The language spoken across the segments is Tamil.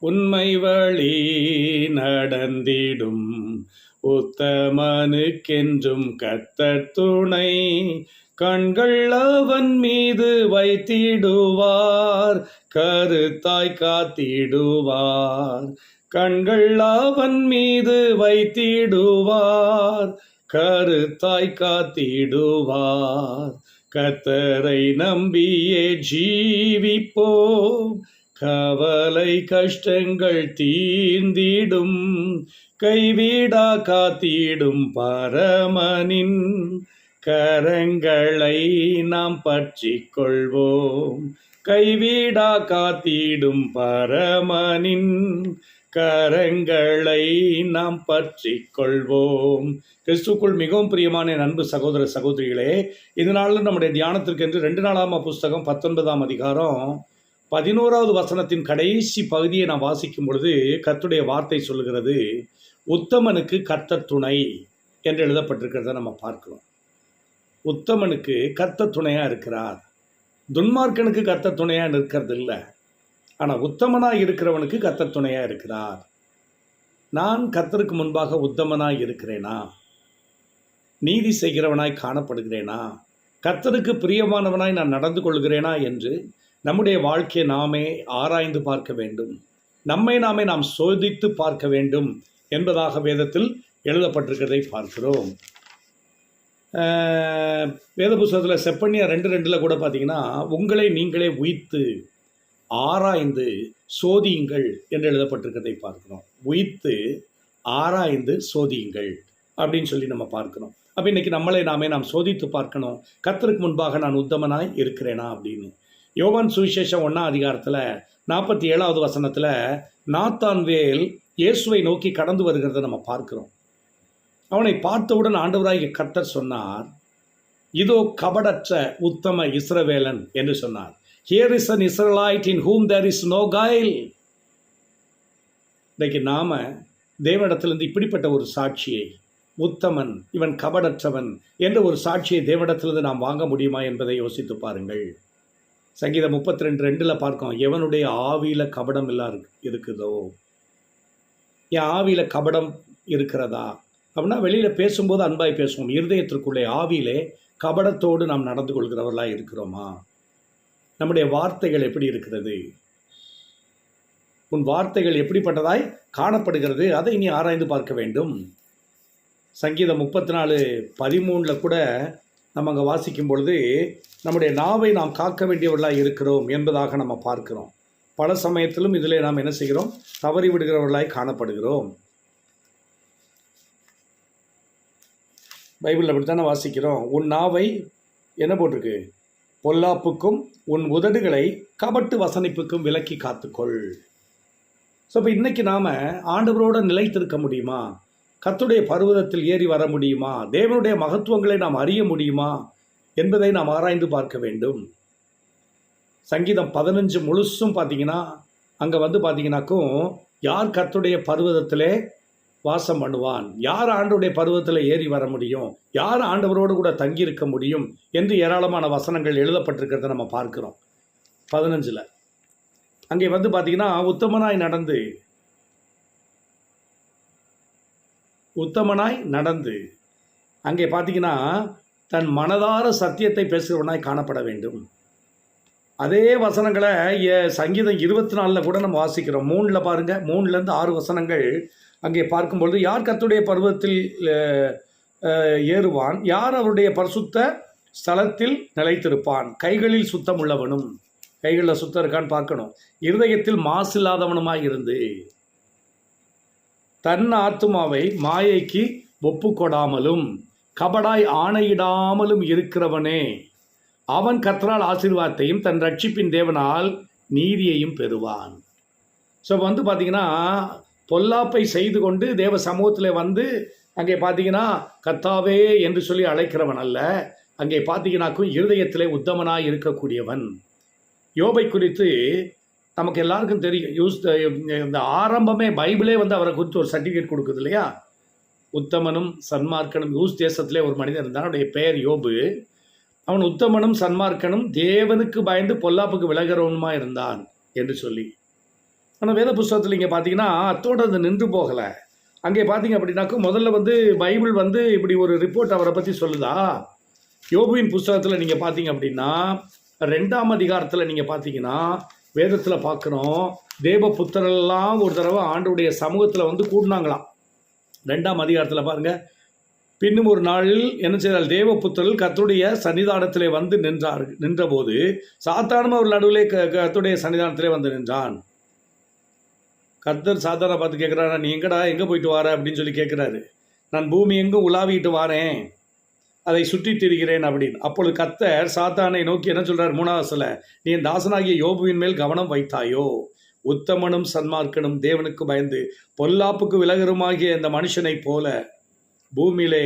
உண்மை வழி நடந்திடும். உத்தமனுக்கென்றும் கத்தர் துணை. கண்கள் அவன் மீது வைத்திடுவார் கருத்தாய் காத்திடுவார். கண்கள் அவன் மீது வைத்திடுவார் கருத்தாய் காத்திடுவார். கத்தரை நம்பியே ஜீவிப்போம். கவலை கஷ்டங்கள் தீர்ந்திடும் கைவிடா காத்திடும் பரமனின் கரங்களை நாம் பற்றி கொள்வோம் கைவிடா காத்திடும் பரமனின் கரங்களை நாம் பற்றி கொள்வோம் கிறிஸ்துக்குள் மிகவும் பிரியமான என் அன்பு சகோதர சகோதரிகளே இதனால நம்முடைய தியானத்திற்கென்று ரெண்டு நாளாம புஸ்தகம் பத்தொன்பதாம் அதிகாரம் பதினோராவது வசனத்தின் கடைசி பகுதியை நான் வாசிக்கும் பொழுது கத்துடைய வார்த்தை சொல்லுகிறது உத்தமனுக்கு கர்த்த துணை என்று எழுதப்பட்டிருக்கிறத நம்ம பார்க்கிறோம். உத்தமனுக்கு கர்த்த துணையாக இருக்கிறார். துன்மார்க்கனுக்கு கர்த்த துணையாக நிற்கிறது இல்லை ஆனால் உத்தமனாக இருக்கிறவனுக்கு கர்த்த துணையாக இருக்கிறார். நான் கர்த்தருக்கு முன்பாக உத்தமனாய் இருக்கிறேனா? நீதி செய்கிறவனாய் காணப்படுகிறேனா? கர்த்தருக்கு பிரியமானவனாய் நான் நடந்து கொள்கிறேனா என்று நம்முடைய வாழ்க்கையை நாமே ஆராய்ந்து பார்க்க வேண்டும். நம்மை நாமே நாம் சோதித்து பார்க்க வேண்டும் என்பதாக வேதத்தில் எழுதப்பட்டிருக்கிறதை பார்க்கிறோம். வேத புஸ்தகத்தில் செப்பண்ணியா ரெண்டு ரெண்டில் கூட பார்த்தீங்கன்னா உங்களை நீங்களே உயித்து ஆராய்ந்து சோதியுங்கள் என்று எழுதப்பட்டிருக்கிறதை பார்க்கிறோம். உயித்து ஆராய்ந்து சோதியுங்கள் அப்படின்னு சொல்லி நம்ம பார்க்கிறோம். அப்போ இன்னைக்கு நம்மளை நாமே நாம் சோதித்து பார்க்கணும். கத்தருக்கு முன்பாக நான் உத்தமனாய் இருக்கிறேனா அப்படின்னு. யோவான் சுவிசேஷம் ஒன்றாம் அதிகாரத்தில் நாற்பத்தி ஏழாவது வசனத்தில் நாத்தான் வேல் இயேசுவை நோக்கி கடந்து வருகிறத நம்ம பார்க்கிறோம். அவனை பார்த்தவுடன் ஆண்டவராகிய கர்த்தர் சொன்னார் இதோ கபடற்ற உத்தம இஸ்ரவேலன் என்று சொன்னார். Here is an Israelite in whom there is no guile இன்றைக்கு நாம தேவனிடத்திலிருந்து இப்படிப்பட்ட ஒரு சாட்சியை உத்தமன் இவன் கபடற்றவன் என்ற ஒரு சாட்சியை தேவனிடத்திலிருந்து நாம் வாங்க முடியுமா என்பதை யோசித்து பாருங்கள். சங்கீதம் முப்பத்தி ரெண்டு ரெண்டில் பார்க்கோம் எவனுடைய ஆவியில் கபடம் எல்லாம் இருக்கு- இருக்குதோ? என் ஆவியில் கபடம் இருக்கிறதா? அப்படின்னா வெளியில் பேசும்போது அன்பாய் பேசுவோம். இருதயத்திற்குள்ளே ஆவியிலே கபடத்தோடு நாம் நடந்து கொள்கிறவர்களாக இருக்கிறோமா? நம்முடைய வார்த்தைகள் எப்படி இருக்கிறது? உன் வார்த்தைகள் எப்படிப்பட்டதாய் காணப்படுகிறது? அதை நீ ஆராய்ந்து பார்க்க வேண்டும். சங்கீதம் முப்பத்தி நாலு பதிமூணில் கூட நம்ம அங்கே வாசிக்கும் பொழுது நம்முடைய நாவை நாம் காக்க வேண்டியவர்களாக இருக்கிறோம் என்பதாக நம்ம பார்க்கிறோம். பல சமயத்திலும் இதிலே நாம் என்ன செய்கிறோம்? தவறி விடுகிறவர்களாய் காணப்படுகிறோம். பைபிளில் அப்படித்தானே வாசிக்கிறோம்? உன் நாவை என்ன போட்டிருக்கு? பொல்லாப்புக்கும் உன் உதடுகளை கபட்டு வசனிப்புக்கும் விலக்கி காத்துக்கொள். ஸோ இப்போ இன்னைக்கு நாம் ஆண்டவரோட நிலைத்திருக்க முடியுமா? கத்துடைய பர்வதத்தில் ஏறி வர முடியுமா? தேவனுடைய மகத்துவங்களை நாம் அறிய முடியுமா? என்பதை நாம் ஆராய்ந்து பார்க்க வேண்டும். சங்கீதம் பதினஞ்சு முழுசும் பார்த்தீங்கன்னா அங்கே வந்து பார்த்தீங்கன்னாக்கும் யார் கத்துடைய பர்வதத்திலே வாசம் பண்ணுவான்? யார் ஆண்டுடைய பருவத்தில் ஏறி வர முடியும்? யார் ஆண்டவரோடு கூட தங்கியிருக்க முடியும்? என்று ஏராளமான வசனங்கள் எழுதப்பட்டிருக்கிறத நம்ம பார்க்கிறோம். பதினஞ்சில். அங்கே வந்து பார்த்தீங்கன்னா உத்தமனாய் நடந்து உத்தமனாய் நடந்து அங்கே பார்த்தீங்கன்னா தன் மனதார சத்தியத்தை பேசுகிறவனாய் காணப்பட வேண்டும். அதே வசனங்களை சங்கீதம் இருபத்தி நாலில் கூட நம்ம வாசிக்கிறோம். மூணில் பாருங்கள் மூணுலேருந்து ஆறு வசனங்கள் அங்கே பார்க்கும்பொழுது யார் கத்துடைய பருவத்தில் ஏறுவான்? யார் அவருடைய பரிசுத்த ஸ்தலத்தில் நிலைத்திருப்பான்? கைகளில் சுத்தம் உள்ளவனும். கைகளில் சுத்தம் இருக்கான்னு பார்க்கணும். இருதயத்தில் மாசு இல்லாதவனுமாய் இருந்து. தன் ஆத்துமாவை மாயைக்கு ஒப்புக்கொடாமலும் கபடாய் ஆணையிடாமலும் இருக்கிறவனே. அவன் கத்தரால் ஆசீர்வாதத்தையும் தன் ரட்சிப்பின் தேவனால் நீதியையும் பெறுவான். ஸோ வந்து பார்த்தீங்கன்னா பொல்லாப்பை செய்து கொண்டு தேவ சமூகத்தில் வந்து அங்கே பார்த்தீங்கன்னா கத்தாவே என்று சொல்லி அழைக்கிறவன் அல்ல. அங்கே பார்த்தீங்கன்னாக்கும் இருதயத்திலே உத்தமனாய் இருக்கக்கூடியவன். யோபை குறித்து நமக்கு எல்லாருக்கும் தெரியும். யூஸ் இந்த ஆரம்பமே பைபிளே வந்து அவரை குறித்து ஒரு சர்டிஃபிகேட் கொடுக்குது இல்லையா? உத்தமனும் சன்மார்க்கனும் யூஸ் தேசத்திலே ஒரு மனிதன் இருந்தான். அவனுடைய பெயர் யோபு. அவன் உத்தமனும் சன்மார்க்கனும் தேவனுக்கு பயந்து பொல்லாப்புக்கு விலகிறவனுமா இருந்தான் என்று சொல்லி. ஆனால் வேத புஸ்தகத்தில் இங்கே பார்த்தீங்கன்னா அத்தோடு அது நின்று போகலை. அங்கே பார்த்தீங்க அப்படின்னாக்கா முதல்ல வந்து பைபிள் வந்து இப்படி ஒரு ரிப்போர்ட் அவரை பற்றி சொல்லுதா? யோபுவின் புஸ்தகத்தில் நீங்கள் பார்த்தீங்க அப்படின்னா ரெண்டாம் அதிகாரத்தில் நீங்கள் பார்த்தீங்கன்னா வேதத்தில் பார்க்குறோம் தேவ புத்திரெல்லாம் ஒரு தடவை ஆண்டுடைய சமூகத்தில் வந்து கூடினாங்களாம். ரெண்டாம் அதிகாரத்தில் பாருங்கள் பின்னும் ஒரு நாளில் என்ன செய்தால் தேவபுத்திரல் கத்துடைய சன்னிதானத்திலே வந்து நின்றார் நின்றபோது சாத்தானும் அவர் நடுவிலே க கத்துடைய சன்னிதானத்திலே வந்து நின்றான். கர்த்தர் சாதாரண பார்த்து கேட்குறாரா நீ எங்கடா எங்கே போயிட்டு வார அப்படின்னு சொல்லி கேட்குறாரு நான் பூமி எங்கும் உலாவிட்டு வாரேன். அதை சுற்றி திரிகிறேன் அப்படின்னு. அப்பொழுது கத்தர் சாத்தானை நோக்கி என்ன சொல்றார்? மூணாவதுல நீ என் தாசனாகிய யோபுவின் மேல் கவனம் வைத்தாயோ? உத்தமனும் சன்மார்க்கனும் தேவனுக்கு பயந்து பொல்லாப்புக்கு விலகருமாகிய இந்த மனுஷனைப் போல பூமியிலே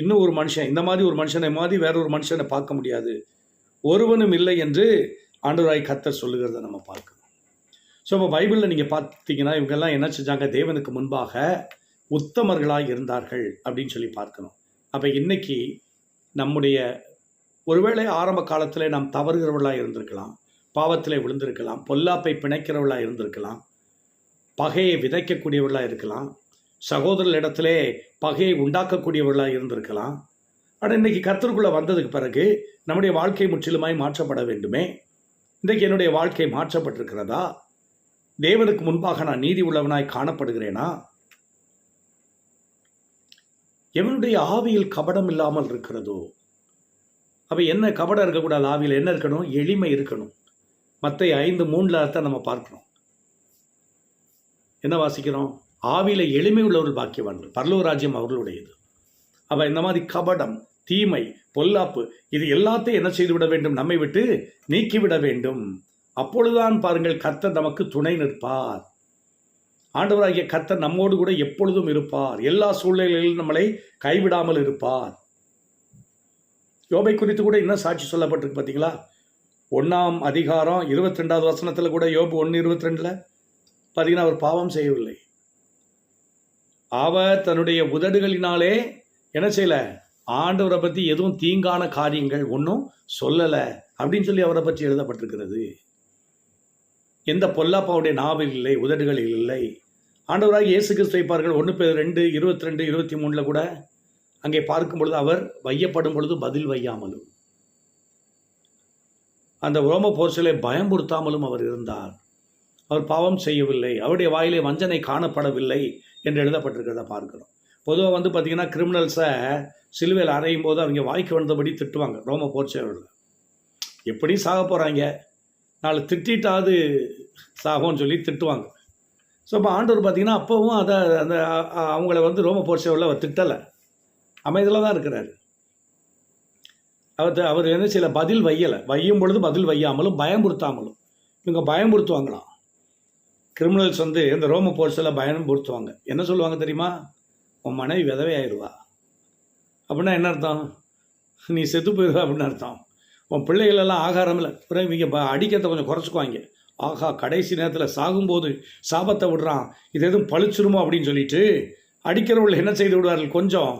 இன்னும் ஒரு மனுஷன் இந்த மாதிரி ஒரு மனுஷனை மாதிரி வேற ஒரு மனுஷனை பார்க்க முடியாது. ஒருவனும் இல்லை என்று ஆண்டவராய் கத்தர் சொல்லுகிறத நம்ம பார்க்கணும். ஸோ இப்போ பைபிளில் நீங்கள் பார்த்தீங்கன்னா இவங்கெல்லாம் என்ன செஞ்சாங்க? தேவனுக்கு முன்பாக உத்தமர்களாக இருந்தார்கள் அப்படின்னு சொல்லி பார்க்கணும். அப்போ இன்னைக்கு நம்முடைய ஒருவேளை ஆரம்ப காலத்தில் நாம் தவறுகிறவர்களாக இருந்திருக்கலாம் பாவத்தில் விழுந்திருக்கலாம் பொல்லாப்பை பிணைக்கிறவர்களாக இருந்திருக்கலாம் பகையை விதைக்கக்கூடியவர்களாக இருக்கலாம் சகோதரர்களிடத்திலே பகையை உண்டாக்கக்கூடியவர்களாக இருந்திருக்கலாம். ஆனால் இன்றைக்கி கத்தருக்குள்ளே வந்ததுக்கு பிறகு நம்முடைய வாழ்க்கை முற்றிலுமாய் மாற்றப்பட வேண்டுமே? இன்றைக்கு என்னுடைய வாழ்க்கை மாற்றப்பட்டிருக்கிறதா? தேவனுக்கு முன்பாக நான் நீதி உள்ளவனாய் காணப்படுகிறேனா? எவனுடைய ஆவியில் கபடம் இல்லாமல் இருக்கிறதோ? அப்போ என்ன கபடம் இருக்கக்கூடாது ஆவியில் என்ன இருக்கணும்? எளிமை இருக்கணும். மற்ற ஐந்து மூணில் தான் நம்ம பார்க்குறோம். என்ன வாசிக்கிறோம்? ஆவியில் எளிமை உள்ளவர்கள் பாக்கியவான்கள். பரலோ ராஜ்யம் அவர்களுடையது. அப்போ இந்த மாதிரி கபடம் தீமை பொல்லாப்பு இது எல்லாத்தையும் என்ன செய்து விட வேண்டும்? நம்மை விட்டு நீக்கிவிட வேண்டும். அப்பொழுதுதான் பாருங்கள் கர்த்தர் நமக்கு துணை நிற்பார். ஆண்டவராகிய கர்த்தர் நம்மோடு கூட எப்பொழுதும் இருப்பார். எல்லா சூழ்நிலைகளிலும் நம்மளை கைவிடாமல் இருப்பார். யோபை குறித்து கூட என்ன சாட்சி சொல்லப்பட்டிருக்கு பார்த்தீங்களா ஒன்றாம் அதிகாரம் இருபத்தி ரெண்டாவது வசனத்தில் கூட யோபு ஒன்று இருபத்தி ரெண்டில் பார்த்தீங்கன்னா அவர் பாவம் செய்யவில்லை. அவர் தன்னுடைய உதடுகளினாலே என்ன செய்யலை? ஆண்டவரை பற்றி எதுவும் தீங்கான காரியங்கள் ஒன்றும் சொல்லலை அப்படின்னு சொல்லி அவரை பற்றி எழுதப்பட்டிருக்கிறது. எந்த பொல்லாப்பாவுடைய நாவில் இல்லை உதடுகளில் இல்லை. ஆண்டவராக இயேசு கிறிஸ்து வைப்பார்கள் ஒன்று பேர் ரெண்டு இருபத்தி ரெண்டு இருபத்தி மூணில் கூட அங்கே பார்க்கும் பொழுது அவர் வையப்படும் பொழுது பதில் வையாமலும் அந்த ரோம போர்ச்சலை பயம்புறுத்தாமலும் அவர் இருந்தார். அவர் பாவம் செய்யவில்லை அவருடைய வாயிலே வஞ்சனை காணப்படவில்லை என்று எழுதப்பட்டிருக்கிறத பார்க்கிறோம். பொதுவாக வந்து பார்த்திங்கன்னா கிரிமினல்ஸை சிலுவையில் அறையும் போது அவங்க வாய்க்கு வந்தபடி திட்டுவாங்க ரோம போர்ச்சவர்கள் எப்படி சாக போகிறாங்க நாலு திட்டாவது சாகும்னு சொல்லி திட்டுவாங்க. ஸோ இப்போ ஆண்டவர் பார்த்தீங்கன்னா அப்போவும் அதை அந்த அவங்கள வந்து ரோம போர்ச்சவரில் அவர் திட்டலை. அமைதியில் தான் இருக்கிறாரு. அவர் அவர் என்ன செய்யல? பதில் வையலை. வையும் பொழுது பதில் வையாமலும் பயமுறுத்தாமலும். இவங்க பயமுறுத்துவாங்களாம். கிரிமினல்ஸ் வந்து இந்த ரோம போர்ஸில் பயன்படுத்துவாங்க. என்ன சொல்லுவாங்க தெரியுமா? உன் மனைவி விதவை ஆயிடுவா. அப்படின்னா என்ன அர்த்தம்? நீ செத்து போயிடுவா அப்படின்னு அர்த்தம். உன் பிள்ளைகளெல்லாம் ஆகாரம் இல்லை. பிறகு இவங்க அடிக்கிறத கொஞ்சம் குறைச்சிக்குவாங்க. ஆகா கடைசி நேரத்தில் சாகும்போது சாபத்தை விடுறான். இது எதுவும் பழிச்சிருமோ அப்படின்னு சொல்லிட்டு அடிக்கிறவர்கள் என்ன செய்து விடுவார்கள்? கொஞ்சம்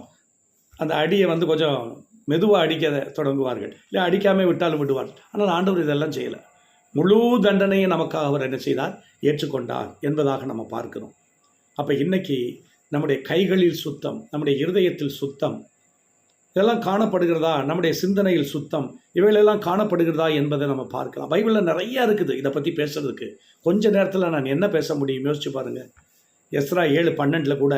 அந்த அடியை வந்து கொஞ்சம் மெதுவாக அடிக்க தொடங்குவார்கள். இல்லை அடிக்காமல் விட்டாலும் விடுவார்கள். ஆனால் ஆண்டவர் இதெல்லாம் செய்யலை. முழு தண்டனையை நமக்காக அவர் என்ன செய்தார்? ஏற்றுக்கொண்டார் என்பதாக நம்ம பார்க்கிறோம். அப்போ இன்னைக்கு நம்முடைய கைகளில் சுத்தம் நம்முடைய இருதயத்தில் சுத்தம் இதெல்லாம் காணப்படுகிறதா? நம்முடைய சிந்தனையில் சுத்தம். இவைகளெல்லாம் காணப்படுகிறதா என்பதை நம்ம பார்க்கலாம். பைபிளில் நிறையா இருக்குது இதை பற்றி பேசுறதுக்கு. கொஞ்ச நேரத்தில் நான் என்ன பேச முடியும்? யோசிச்சு பாருங்கள் எஸ்ரா ஏழு பன்னெண்டில் கூட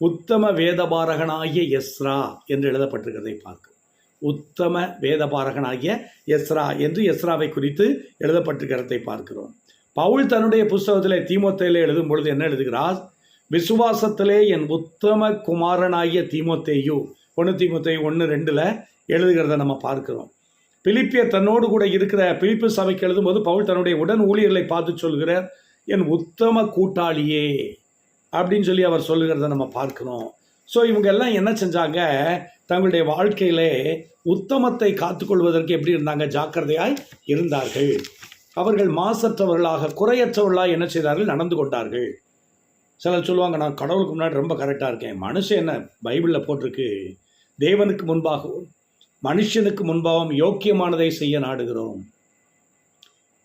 உத்தம வேதபாரகனாகிய எஸ்ரா என்று எழுதப்பட்டிருக்கிறதை பார்க்கும் உத்தம வேதபாரகனாகிய எஸ்ரா என்று எஸ்ராவை குறித்து எழுதப்பட்டிருக்கிறதை பார்க்கிறோம். பவுல் தன்னுடைய புஸ்தகத்தில் தீமோத்தையில் எழுதும் பொழுது என்ன எழுதுகிறார்? விசுவாசத்திலே என் உத்தம குமாரனாகிய தீமோத்தேயு ஒன்று தீமோத்தேயு ஒன்று ரெண்டில் எழுதுகிறத நம்ம பார்க்கிறோம். பிலிப்பியர் தன்னோடு கூட இருக்கிற பிலிப்பு சபைக்கு எழுதும்போது பவுல் தன்னுடைய உடன் ஊழியர்களை பார்த்து சொல்கிறார் என் உத்தம கூட்டாளியே அப்படின்னு சொல்லி அவர் சொல்லுகிறத நம்ம பார்க்கணும் ஸோ இவங்க எல்லாம் என்ன செஞ்சாங்க? தங்களுடைய வாழ்க்கையிலே உத்தமத்தை காத்துக்கொள்வதற்கு எப்படி இருந்தாங்க? ஜாக்கிரதையாய் இருந்தார்கள். அவர்கள் மாசற்றவர்களாக குறையற்றவர்களாக என்ன செய்தார்கள்? நடந்து கொண்டார்கள். சிலர் சொல்லுவாங்க நான் கடவுளுக்கு முன்னாடி ரொம்ப கரெக்டாக இருக்கேன். மனுஷன் என்ன பைபிளில் போட்டிருக்கு? தேவனுக்கு முன்பாகவும் மனுஷனுக்கு முன்பாகவும் யோக்கியமானதை செய்ய நாடுகிறோம்.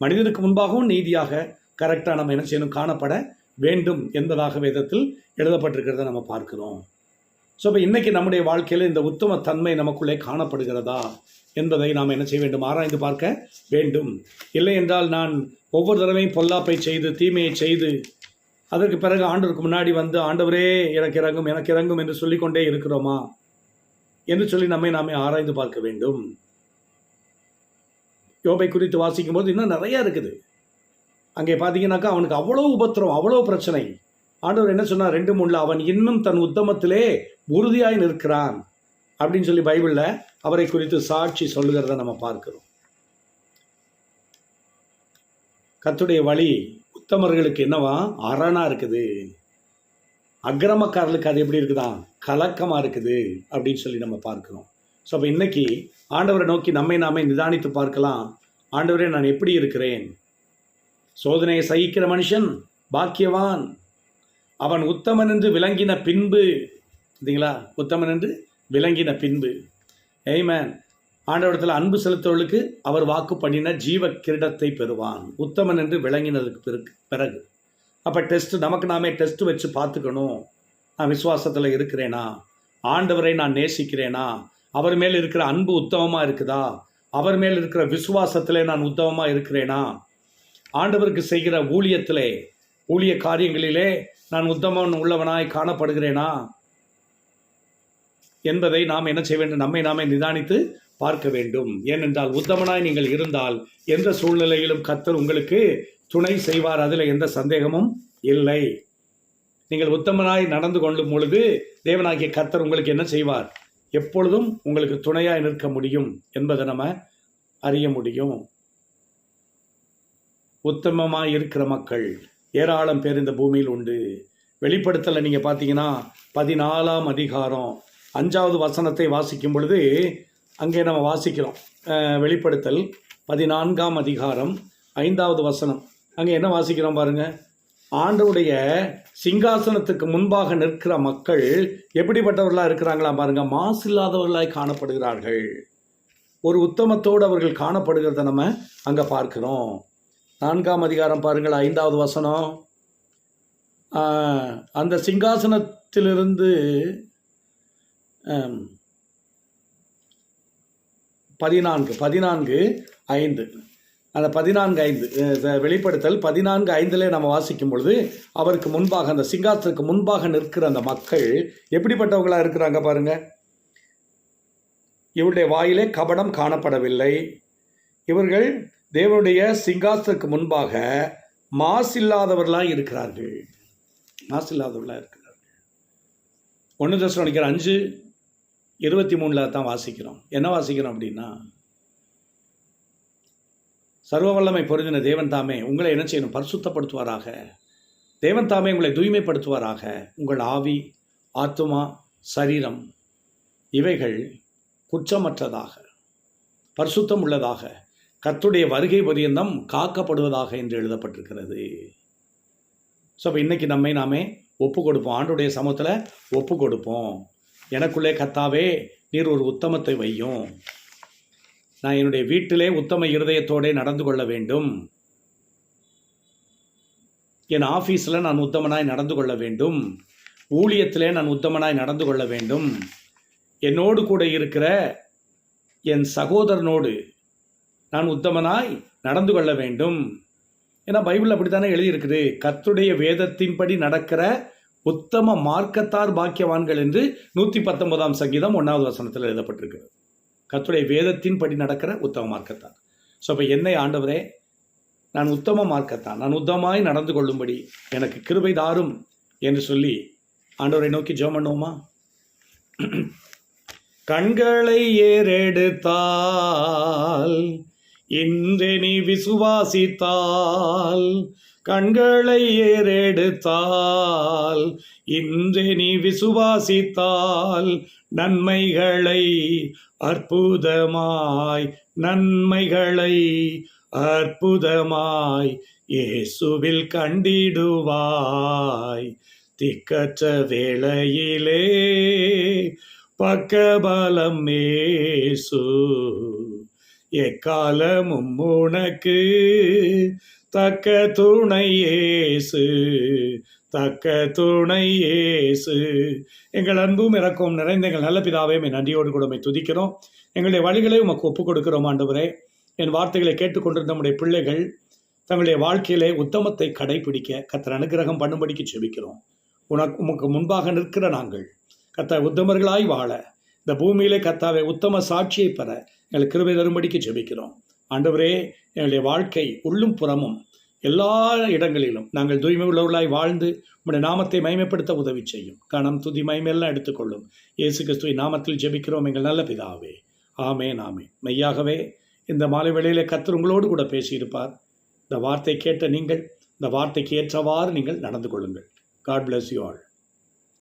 மனிதனுக்கு முன்பாகவும் நீதியாக கரெக்டாக நம்ம என்ன செய்யணும் காணப்பட வேண்டும் என்பதாக வேதத்தில் எழுதப்பட்டிருக்கிறத நம்ம பார்க்கிறோம். ஸோ இப்போ இன்னைக்கு நம்முடைய வாழ்க்கையில் இந்த உத்தம தன்மை நமக்குள்ளே காணப்படுகிறதா என்பதை நாம் என்ன செய்ய வேண்டும் ஆராய்ந்து பார்க்க வேண்டும். இல்லை என்றால் நான் ஒவ்வொரு தடவையும் பொல்லாப்பை செய்து தீமையை செய்து அதற்கு பிறகு ஆண்டவருக்கு முன்னாடி வந்து ஆண்டவரே எனக்கு இறங்கும் எனக்கு இறங்கும் என்று சொல்லிக்கொண்டே இருக்கிறோமா? என்று சொல்லி நம்மை நாமே ஆராய்ந்து பார்க்க வேண்டும். யோபை குறித்து வாசிக்கும் போது இன்னும் நிறைய இருக்குது. அங்கே பார்த்தீங்கன்னாக்கா அவனுக்கு அவ்வளோ உபத்திரம் அவ்வளோ பிரச்சனை. ஆண்டவர் என்ன சொன்னார்? ரெண்டு மூணுல அவன் இன்னும் தன் உத்தமத்திலே உறுதியாய் நிற்கிறான். அப்படின்னு சொல்லி பைபிளில் அவரை குறித்து சாட்சி சொல்லுகிறத நம்ம பார்க்கிறோம். கத்துடைய வழி உத்தமர்களுக்கு என்னவா? அரணாக இருக்குது. அக்கிரமக்காரர்களுக்கு அது எப்படி இருக்குதான் கலக்கமாக இருக்குது அப்படின்னு சொல்லி நம்ம பார்க்குறோம். ஸோ அப்போ இன்றைக்கி ஆண்டவரை நோக்கி நம்மை நாமே நிதானித்து பார்க்கலாம். ஆண்டவரே நான் எப்படி இருக்கிறேன்? சோதனையை சகிக்கிற மனுஷன் பாக்கியவான். அவன் உத்தமன் என்று விளங்கின பின்பு இல்லைங்களா உத்தமன் என்று விளங்கின பின்பு. ஏய்மேன் ஆண்டவரத்தில் அன்பு செலுத்தவர்களுக்கு அவர் வாக்கு பண்ணின ஜீவ கிரீடத்தை பெறுவான். உத்தமன் என்று விளங்கினதுக்கு பிறகு பிறகு. அப்போ டெஸ்ட் நமக்கு நாமே டெஸ்ட் வச்சு பார்த்துக்கணும். நான் விசுவாசத்தில் இருக்கிறேனா? ஆண்டவரை நான் நேசிக்கிறேனா? அவர் மேல் இருக்கிற அன்பு உத்தமமாக இருக்குதா? அவர் மேல் இருக்கிற விசுவாசத்திலே நான் உத்தமமாக இருக்கிறேனா? ஆண்டவருக்கு செய்கிற ஊழியத்திலே ஊழிய காரியங்களிலே நான் உத்தமன் உள்ளவனாய் காணப்படுகிறேனா? என்பதை நாம் என்ன செய்ய வேண்டும்? நம்மை நாமே நிதானித்து பார்க்க வேண்டும். ஏனென்றால் உத்தமனாய் நீங்கள் இருந்தால் எந்த சூழ்நிலையிலும் கத்தர் உங்களுக்கு துணை செய்வார். அதில் எந்த சந்தேகமும் இல்லை. நீங்கள் உத்தமனாய் நடந்து கொள்ளும் பொழுது தேவனாகிய கர்த்தர் உங்களுக்கு என்ன செய்வார்? எப்பொழுதும் உங்களுக்கு துணையாய் நிற்க முடியும் என்பதை நம்ம அறிய முடியும். உத்தமமாக இருக்கிற மக்கள் ஏராளம் பேர் இந்த பூமியில் உண்டு. வெளிப்படுத்தலை நீங்கள் பார்த்தீங்கன்னா பதினாலாம் அதிகாரம் அஞ்சாவது வசனத்தை வாசிக்கும் பொழுது அங்கே நம்ம வாசிக்கிறோம். வெளிப்படுத்தல் பதினான்காம் அதிகாரம் ஐந்தாவது வசனம். அங்கே என்ன வாசிக்கிறோம் பாருங்க? ஆண்டவுடைய சிங்காசனத்துக்கு முன்பாக நிற்கிற மக்கள் எப்படிப்பட்டவர்களாக இருக்கிறாங்களா பாருங்க? மாசு இல்லாதவர்களாய் காணப்படுகிறார்கள். ஒரு உத்தமத்தோடு அவர்கள் காணப்படுகிறத நம்ம அங்கே பார்க்கிறோம். நான்காம் அதிகாரம் பாருங்கள் ஐந்தாவது வசனம். அந்த சிங்காசனத்திலிருந்து பதினான்கு பதினான்கு ஐந்து. அந்த பதினான்கு ஐந்து வெளிப்படுத்தல் பதினான்கு ஐந்திலே நம்ம வாசிக்கும் பொழுது அவருக்கு முன்பாக அந்த சிங்காசனத்துக்கு முன்பாக நிற்கிற அந்த மக்கள் எப்படிப்பட்டவங்களாக இருக்கிறாங்க பாருங்க. இவருடைய வாயிலே கபடம் காணப்படவில்லை. இவர்கள் தேவனுடைய சிங்காசனத்துக்கு முன்பாக மாசில்லாதவர்களாக இருக்கிறார்கள். மாசில்லாதவர்களாக இருக்கிறார்கள். ஒன்று தசம் நினைக்கிற அஞ்சு இருபத்தி மூணில் தான் வாசிக்கிறோம். என்ன வாசிக்கிறோம் அப்படின்னா சர்வ வல்லமை பொருந்தின தேவன் தாமே உங்களை என்ன செய்யணும்? பரிசுத்தப்படுத்துவாராக. தேவன் தாமே உங்களை தூய்மைப்படுத்துவாராக. உங்கள் ஆவி ஆத்மா சரீரம் இவைகள் குற்றமற்றதாக பரிசுத்தம் உள்ளதாக கத்துடைய வருகை பரியந்தம் காக்கப்படுவதாக என்று எழுதப்பட்டிருக்கிறது. ஸோ அப்போ இன்றைக்கி நம்மை நாமே ஒப்பு கொடுப்போம் ஆண்டுடைய சமூகத்தில் ஒப்பு கொடுப்போம் எனக்குள்ளே கத்தாவே நீர் ஒரு உத்தமத்தை வையும். நான் என்னுடைய வீட்டிலே உத்தம இருதயத்தோடே நடந்து கொள்ள வேண்டும். என் ஆஃபீஸில் நான் உத்தமனாய் நடந்து கொள்ள வேண்டும். ஊழியத்திலே நான் உத்தமனாய் நடந்து கொள்ள வேண்டும். என்னோடு கூட இருக்கிற என் சகோதரனோடு நான் உத்தமனாய் நடந்து கொள்ள வேண்டும். ஏன்னா பைபிள் அப்படித்தானே எழுதியிருக்குது? கத்துடைய வேதத்தின்படி நடக்கிற உத்தம மார்க்கத்தார் பாக்கியவான்கள் என்று நூற்றி பத்தொன்பதாம் சங்கீதம் ஒன்றாவது வசனத்தில் எழுதப்பட்டிருக்கிறது. கத்துடை வேதத்தின் படி நடக்கிற உத்தம மார்க்கத்தான். ஸோ அப்போ என்னை ஆண்டவரே நான் உத்தம மார்க்கத்தான். நான் உத்தமாய் நடந்து கொள்ளும்படி எனக்கு கிருபை தாரும் என்று சொல்லி ஆண்டவரை நோக்கி ஜோம் பண்ணுவோமா? கண்களை ஏறெடுத்தால் இன்றே நீ விசுவாசித்தால் கண்களை ஏறெடுத்தால் இன்று நீ விசுவாசித்தால் நன்மைகளை அற்புதமாய் நன்மைகளை அற்புதமாய் இயேசுவில் கண்டிடுவாய். திக்கற்ற வேளையிலே பக்கபலம் மேசு எக்காலமும் உனக்கு தக்க துணை ஏசு தக்க துணை ஏசு எங்கள் அன்பும் இறக்கும் நிறைந்த எங்கள் நல்ல பிதாவே உம்மை நன்றியோடு கூட துதிக்கிறோம். எங்களுடைய வழிகளை உமக்கு ஒப்புக் கொடுக்கிறோம் ஆண்டவரே. என் வார்த்தைகளை கேட்டுக்கொண்டிருந்த நம்முடைய பிள்ளைகள் தங்களுடைய வாழ்க்கையிலே உத்தமத்தை கடைபிடிக்க கத்தர் அனுகிரகம் பண்ணும்படிக்கு செபிக்கிறோம். உனக்கு உமக்கு முன்பாக நிற்கிற நாங்கள் கத்த உத்தமர்களாய் வாழ இந்த பூமியிலே கத்தாவை உத்தம சாட்சியை பெற எங்களுக்கு கிருபை தரும்படிக்கு செபிக்கிறோம். ஆண்டவரே எங்களுடைய வாழ்க்கை உள்ளும் புறமும் எல்லா இடங்களிலும் நாங்கள் தூய்மை உள்ளவர்களாய் வாழ்ந்து உங்களுடைய நாமத்தை மயமைப்படுத்த உதவி செய்யும். கணம் துதி மயமெல்லாம் எடுத்துக்கொள்ளும். இயேசு கிறிஸ்துவை நாமத்தில் ஜெபிக்கிறோம் எங்கள் நல்ல பிதாவே. ஆமே நாமே மெய்யாகவே இந்த மாலை வேளையில் கத்தர் உங்களோடு கூட பேசியிருப்பார். இந்த வார்த்தை கேட்ட நீங்கள் இந்த வார்த்தைக்கு ஏற்றவாறு நீங்கள் நடந்து கொள்ளுங்கள். God bless you all